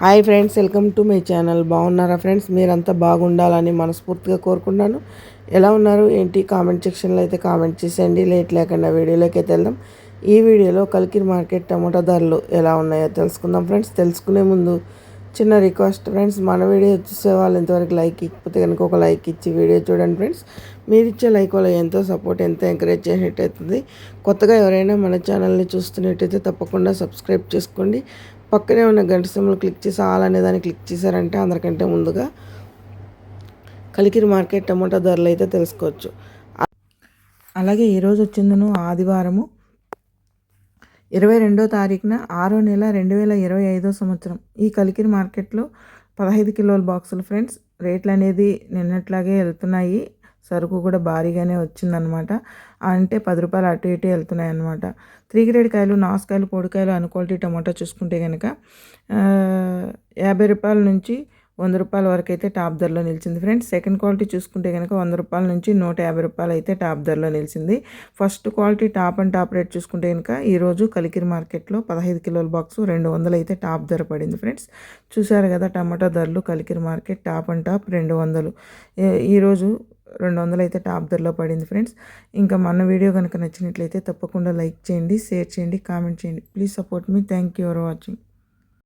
Hi friends welcome to my channel. బాగున్నారా friends? మీరంతా బాగుండాలని మనస్ఫూర్తిగా కోరుకున్నాను ఎలా ఉన్నారు? ఏంటి? కామెంట్ సెక్షన్లో అయితే కామెంట్ చేసేయండి. లేట్ లేకుండా వీడియోలోకి అయితే వెళ్దాం. ఈ వీడియోలో కలికిరి మార్కెట్ టమాటా ధరలు ఎలా ఉన్నాయో తెలుసుకుందాం ఫ్రెండ్స్. తెలుసుకునే ముందు చిన్న రిక్వెస్ట్ ఫ్రెండ్స్ మన వీడియో చూసే వాళ్ళు ఇంతవరకు లైక్ ఇకపోతే కనుక ఒక లైక్ ఇచ్చి వీడియో చూడండి ఫ్రెండ్స్. మీరు ఇచ్చే లైక్ వల్ల ఎంతో సపోర్ట్ ఎంతో ఎంకరేజ్ చేసినట్టు అవుతుంది కొత్తగా ఎవరైనా మన ఛానల్ని చూస్తున్నట్టయితే తప్పకుండా సబ్స్క్రైబ్ చేసుకోండి. పక్కనే ఉన్న గంట సింబల్ క్లిక్ చేసి ఆల్ అనే దాన్ని క్లిక్ చేశారంటే అందరికంటే ముందుగా కలికిరి మార్కెట్ టమాటా ధరలు అయితే తెలుసుకోవచ్చు. అలాగే ఈరోజు వచ్చిందను ఆదివారము ఇరవై రెండో తారీఖున ఆరో నెల రెండు వేల ఇరవై ఐదో సంవత్సరం. ఈ కలికిరి మార్కెట్లో పదహైదు కిలోల బాక్సులు ఫ్రెండ్స్ రేట్లు అనేది నిన్నట్లాగే వెళ్తున్నాయి. సరుకు కూడా భారీగానే వచ్చిందనమాట. అంటే పది రూపాయలు అటు ఇటు వెళ్తున్నాయి అనమాట త్రీ గ్రేడ్ కాయలు నాసుకాయలు పొడికాయలు అన్ క్వాలిటీ టమాటో చూసుకుంటే కనుక యాభై రూపాయల నుంచి వంద రూపాయల వరకు అయితే టాప్ ధరలో నిలిచింది. ఫ్రెండ్స్ సెకండ్ క్వాలిటీ చూసుకుంటే కనుక వంద రూపాయల నుంచి నూట యాభై రూపాయలు అయితే టాప్ ధరలో నిలిచింది. First quality top and top rate చూసుకుంటే కనుక ఈరోజు కలికిరి మార్కెట్లో పదహైదు కిలోల బాక్స్ రెండు వందలు అయితే టాప్ ధర పడింది. ఫ్రెండ్స్ చూసారు కదా టమాటా ధరలు Kalikiri market top and top రెండు వందలు. ఈరోజు రెండు వందలు అయితే టాప్ ధరలో పడింది ఫ్రెండ్స్. ఇంకా మన వీడియో కనుక నచ్చినట్లయితే తప్పకుండా లైక్ చేయండి షేర్ చేయండి కామెంట్ చేయండి. Please support me. Thank you for watching.